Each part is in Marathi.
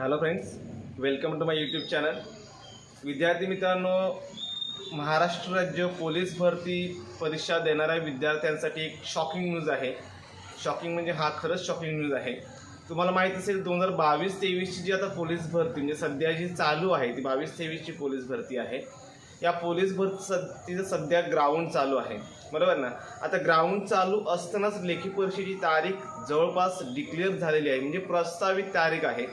Hello friends welcome to my YouTube channel विद्यार्थी मित्रांनो महाराष्ट्र राज्य पोलीस भरती परीक्षा देणाऱ्या विद्यार्थ्यांसाठी एक शॉकिंग न्यूज आहे. शॉकिंग म्हणजे हा खरंच शॉकिंग न्यूज आहे. तुम्हाला माहीत असेल दोन हजार बावीस तेवीसची जी आता पोलीस भरती म्हणजे सध्या जी चालू आहे ती बावीस तेवीसची पोलीस भरती आहे. या पोलीस भरती तिचं सध्या ग्राउंड चालू आहे. बरोबर ना? आता ग्राउंड चालू असतानाच लेखी परीक्षेची तारीख जवळपास डिक्लेअर झालेली आहे. म्हणजे प्रस्तावित तारीख आहे.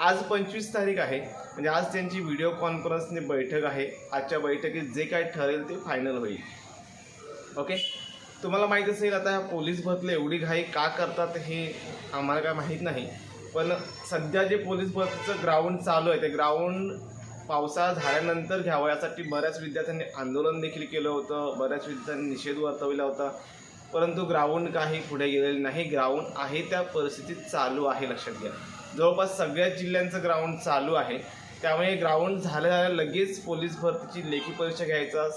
आज पंचवीस तारीख आहे. म्हणजे आज त्यांची व्हिडिओ कॉन्फरन्सने बैठक आहे. आजच्या बैठकीत जे काय ठरेल ते फायनल होईल. ओके तुम्हाला माहीत असेल आता ह्या पोलीस भरतीला एवढी घाई का करतात हे आम्हाला काय माहीत नाही. पण सध्या जे पोलीस भरतीचं ग्राउंड चालू आहे ते ग्राउंड पावसाळा झाल्यानंतर घ्यावं यासाठी बऱ्याच विद्यार्थ्यांनी आंदोलन देखील केलं होतं. बऱ्याच विद्यार्थ्यांनी निषेध वर्तवला होता. परंतु ग्राउंड काही पुढे गेलेलं नाही. ग्राउंड आहे त्या परिस्थितीत चालू आहे लक्षात घ्या. जवळपास सगळ्याच जिल्ह्यांचं ग्राउंड चालू आहे. त्यामुळे ग्राउंड झाल्या लगेच पोलीस भरतीची लेखी परीक्षा घ्यायचा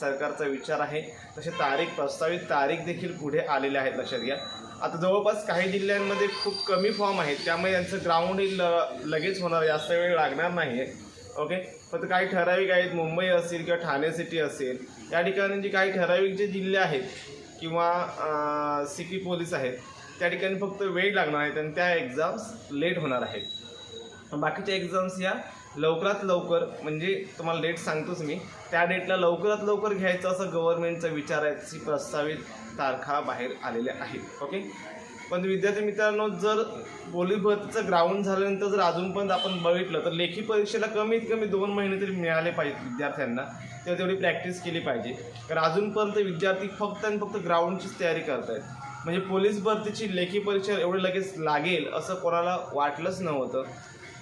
सरकारचा विचार आहे. तसे तारीख प्रस्तावित तारीख देखील पुढे आलेले आहेत लक्षात घ्या. आता जवळपास काही जिल्ह्यांमध्ये खूप कमी फॉर्म आहेत. त्यामुळे यांचं ग्राउंड ल लगेच होणार जास्त वेळ लागणार नाही आहे ओके फक्त काही ठराविक आहेत. मुंबई असेल किंवा ठाणे सिटी असेल. या ठिकाणी जे काही ठराविक जे जिल्हे आहेत किंवा सिटी पोलीस आहेत त्या ठिकाणी फक्त वेळ लागणार आहेत आणि त्या एक्झाम्स लेट होणार आहेत. बाकीच्या एक्झाम्स या लवकरात लवकर म्हणजे तुम्हाला डेट सांगतोच मी त्या डेटला लवकरात लवकर घ्यायचं असं गव्हर्नमेंटचा विचार आहे प्रस्तावित तारखा बाहेर आलेल्या आहेत ओके पण विद्यार्थी मित्रांनो जर पोलीस भरतीचं ग्राउंड झाल्यानंतर जर अजूनपर्यंत आपण बघितलं तर लेखी परीक्षेला कमीत कमी दोन महिने तरी मिळाले पाहिजेत विद्यार्थ्यांना. तेव्हा तेवढी प्रॅक्टिस केली पाहिजे. कारण अजूनपर्यंत विद्यार्थी फक्त आणि फक्त ग्राउंडचीच तयारी करत आहेत म्हणजे पोलीस भरतीची लेखी परीक्षा एवढी लगेच लागेल असं कोणाला वाटलंच नव्हतं.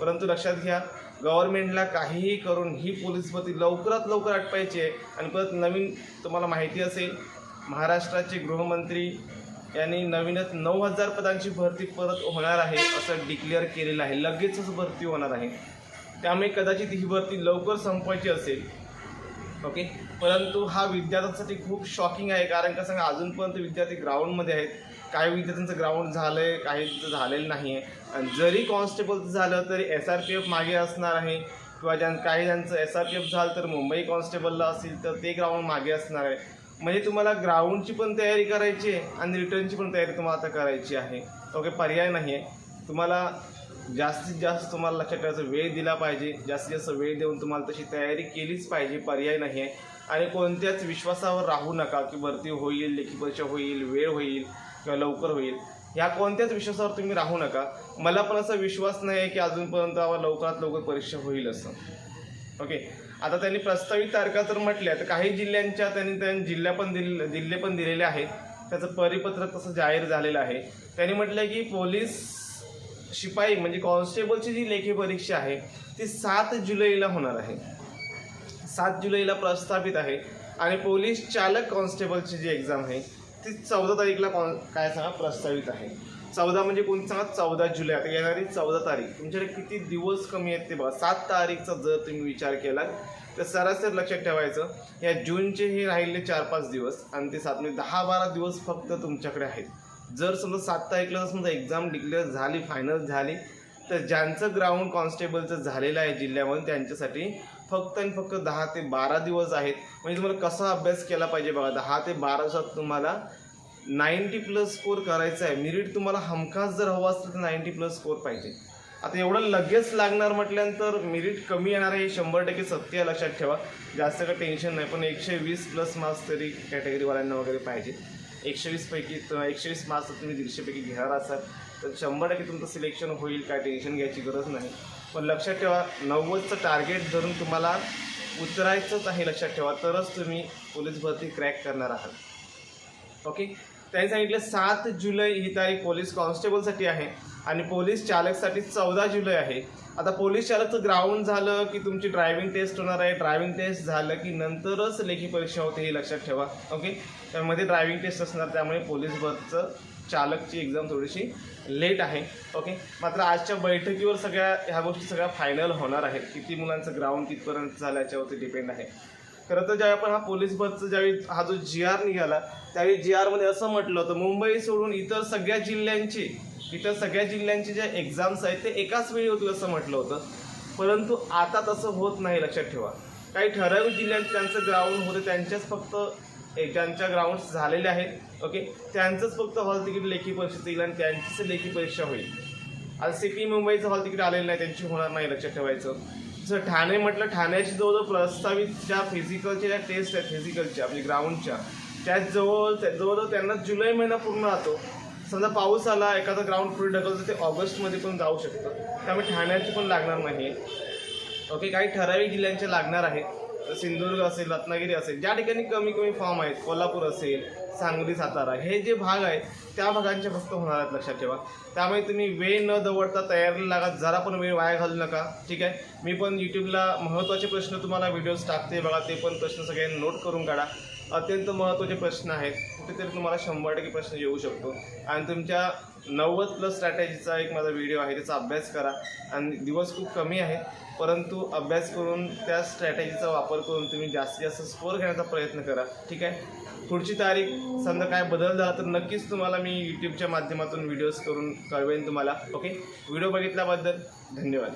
परंतु लक्षात घ्या गव्हर्नमेंटला काहीही करून ही पोलीस भरती लवकरात लवकर आटपायची आहे. आणि परत नवीन तुम्हाला माहिती असेल महाराष्ट्राचे गृहमंत्री यांनी नवीनच नऊ हजार पदांची भरती परत होणार आहे असं डिक्लेअर केलेलं आहे. लगेचच भरती होणार आहे. त्यामुळे कदाचित ही भरती लवकर संपवायची असेल. ओके परंतु हा विद्यार्थ्यांसाठी खूप शॉकिंग आहे. कारण का सांगा अजूनपर्यंत विद्यार्थी ग्राउंडमध्ये आहेत. काही विद्यार्थ्यांचं ग्राउंड झालं आहे काही झालेलं नाही आहे आणि जरी कॉन्स्टेबलचं झालं तरी एस आर पी एफ मागे असणार आहे. किंवा ज्यां काही ज्यांचं एस आर पी एफ झालं तर मुंबई कॉन्स्टेबलला असेल तर ते ग्राउंड मागे असणार आहे. म्हणजे तुम्हाला ग्राउंडची पण तयारी करायची आहे आणि रिटर्नची पण तयारी तुम्हाला आता करायची आहे. ओके पर्याय नाही आहे तुम्हाला जास्तीत जास्त तुम्हाला लक्षात ठेवायचं वेळ दिला पाहिजे. जास्तीत जास्त वेळ देऊन तुम्हाला तशी तयारी केलीच पाहिजे. पर्याय नाही आहे आणि कोणत्याच विश्वासावर राहू नका की भरती होईल लेखी परीक्षा होईल वेळ होईल किंवा लवकर होईल. ह्या कोणत्याच विश्वासावर तुम्ही राहू नका. मला पण असा विश्वास नाही आहे की अजूनपर्यंत लवकरात लवकर परीक्षा होईल असं. ओके? आता त्यांनी प्रस्तावित तारखा तर म्हटल्या तर काही जिल्ह्यांच्या त्यांनी त्यांनी जिल्ह्या पण दिल जिल्हे पण दिलेले आहेत. त्याचं परिपत्रक तसं जाहीर झालेलं आहे. त्यांनी म्हटलं की पोलीस शिपाई म्हणजे कॉन्स्टेबलची जी लेखी परीक्षा आहे ती सात जुलैला होणार आहे. सात जुलैला प्रस्थापित आहे. आणि पोलीस चालक कॉन्स्टेबलची जी एक्झाम आहे ती चौदा तारीखला कॉन काय सांगा प्रस्तावित आहे. चौदा म्हणजे कोणती सांगा चौदा जुलै. आता येणारी चौदा तारीख. तुमच्याकडे किती दिवस कमी आहेत ते बघा. सात तारीखचा जर तुम्ही विचार केला तर सरासर लक्षात ठेवायचं या जूनचे हे राहिले चार पाच दिवस. आणि ते सात म्हणजे दहा बारा दिवस फक्त तुमच्याकडे आहेत. जर समजा सात तारीखला जर समजा एक्झाम डिक्लेअर झाली फायनल झाली तर ज्यांचं ग्राउंड कॉन्स्टेबलचं झालेलं आहे जिल्ह्यामध्ये त्यांच्यासाठी फक्त आणि फक्त दहा ते बारा दिवस आहेत. म्हणजे तुम्हाला कसा अभ्यास केला पाहिजे बघा दहा ते बारा दिवसात तुम्हाला नाईंटी प्लस स्कोर करायचा आहे. मिरिट तुम्हाला हमखास जर हवं असेल तर नाईंटी प्लस स्कोर पाहिजे. आता एवढं लगेच लागणार म्हटल्यानंतर मेरिट कमी येणार आहे हे शंभर टक्के सत्य आहे लक्षात ठेवा. जास्त काही टेन्शन नाही पण एकशे वीस प्लस मार्क्स तरी कॅटेगरीवाल्यांना वगैरे पाहिजे. एकशे वीसपैकी एकशे वीस मार्क्स तुम्ही दीडशेपैकी घेणार असाल. तर शंभर टक्के तुमचं सिलेक्शन होईल काय टेन्शन घ्यायची गरज नाही. पण लक्षात ठेवा नव्वदचं टार्गेट धरून तुम्हाला उतरायचंच आहे लक्षात ठेवा तरच तुम्ही पोलीस भरती क्रॅक करणार आहात. ओके? त्यांनी सांगितलं सात जुलै ही तारीख पोलीस कॉन्स्टेबलसाठी आहे आणि पोलीस चालकसाठी चौदा जुलै आहे. आता पोलीस चालकचं ग्राउंड झालं की तुमची ड्रायव्हिंग टेस्ट होणार आहे. ड्रायव्हिंग टेस्ट झालं की नंतरच लेखी परीक्षा होते हे लक्षात ठेवा ओके? त्यामध्ये ड्रायव्हिंग टेस्ट असणार त्यामुळे पोलीस बसचं चालकची एक्झाम थोडीशी लेट आहे ओके? मात्र आजच्या बैठकीवर सगळ्या ह्या गोष्टी सगळ्या फायनल होणार आहेत. किती मुलांचं ग्राउंड कितपर्यंत झालं याच्यावरती डिपेंड आहे. खरं तर ज्यावेळी आपण हा पोलीस भरतीचा ज्यावेळी हा जो जी आर निघाला त्यावेळी जी आरमध्ये असं म्हटलं होतं मुंबई सोडून इतर सगळ्या जिल्ह्यांची इतर सगळ्या जिल्ह्यांची ज्या एक्झाम्स आहेत ते एकाच वेळी होतील असं म्हटलं होतं. परंतु आता तसं होत नाही लक्षात ठेवा. काही ठराविक जिल्ह्यात त्यांचं ग्राउंड होतं त्यांच्याच फक्त ज्यांच्या ग्राउंड्स झालेले आहेत ओके त्यांचंच फक्त हॉल तिकीट लेखी परीक्षा येईल आणि त्यांचीच लेखी परीक्षा होईल. आता सिटी मुंबईचं हॉल तिकीट आलेलं नाही त्यांची होणार नाही लक्षात ठेवायचं. जर ठाणे म्हटलं ठाण्याची म्हणजे जवळ प्रस्तावित ज्या फिजिकलच्या ज्या टेस्ट आहेत फिजिकलच्या आपली ग्राउंडच्या त्याच जवळ जवळजवळ त्यांना जुलै महिना पूर्ण राहतो. समजा पाऊस आला एखादा ग्राउंड पुढे ढकलतं ते ऑगस्टमध्ये पण जाऊ शकतं त्यामुळे ठाण्याची पण लागणार नाही ओके काही ठराविक जिल्ह्यांच्या लागणार आहेत. सिंधुदुर्ग असेल रत्नागिरी असेल ज्या ठिकाणी कमी कमी फॉर्म आहेत कोल्हापूर असेल सांगली सातारा हे जे भाग आहेत त्या भागांचे फक्त होणार आहेत लक्षात ठेवा. त्यामुळे तुम्ही वेळ न दवडता तयारीला लागा जरा पण वेळ वाया घालू नका ठीक आहे? मी पण यूट्यूबला महत्त्वाचे प्रश्न तुम्हाला व्हिडिओज टाकते बघा ते पण प्रश्न सगळ्यांनी नोट करून काढा. अत्यंत महत्त्वाचे प्रश्न आहेत. कुठेतरी तुम्हाला शंभर टक्के प्रश्न येऊ शकतो. आणि तुमच्या नव्वद प्लस स्ट्रॅटेजीचा एक माझा व्हिडिओ आहे त्याचा अभ्यास करा. आणि दिवस खूप कमी आहे परंतु अभ्यास करून त्या स्ट्रॅटेजीचा वापर करून तुम्ही जास्तीत जास्त स्कोअर घेण्याचा प्रयत्न करा. ठीक आहे? पुढची तारीख समजा काय बदल झाला तर नक्कीच तुम्हाला मी यूट्यूबच्या माध्यमातून व्हिडिओज करून कळवेन तुम्हाला. ओके व्हिडिओ बघितल्याबद्दल धन्यवाद.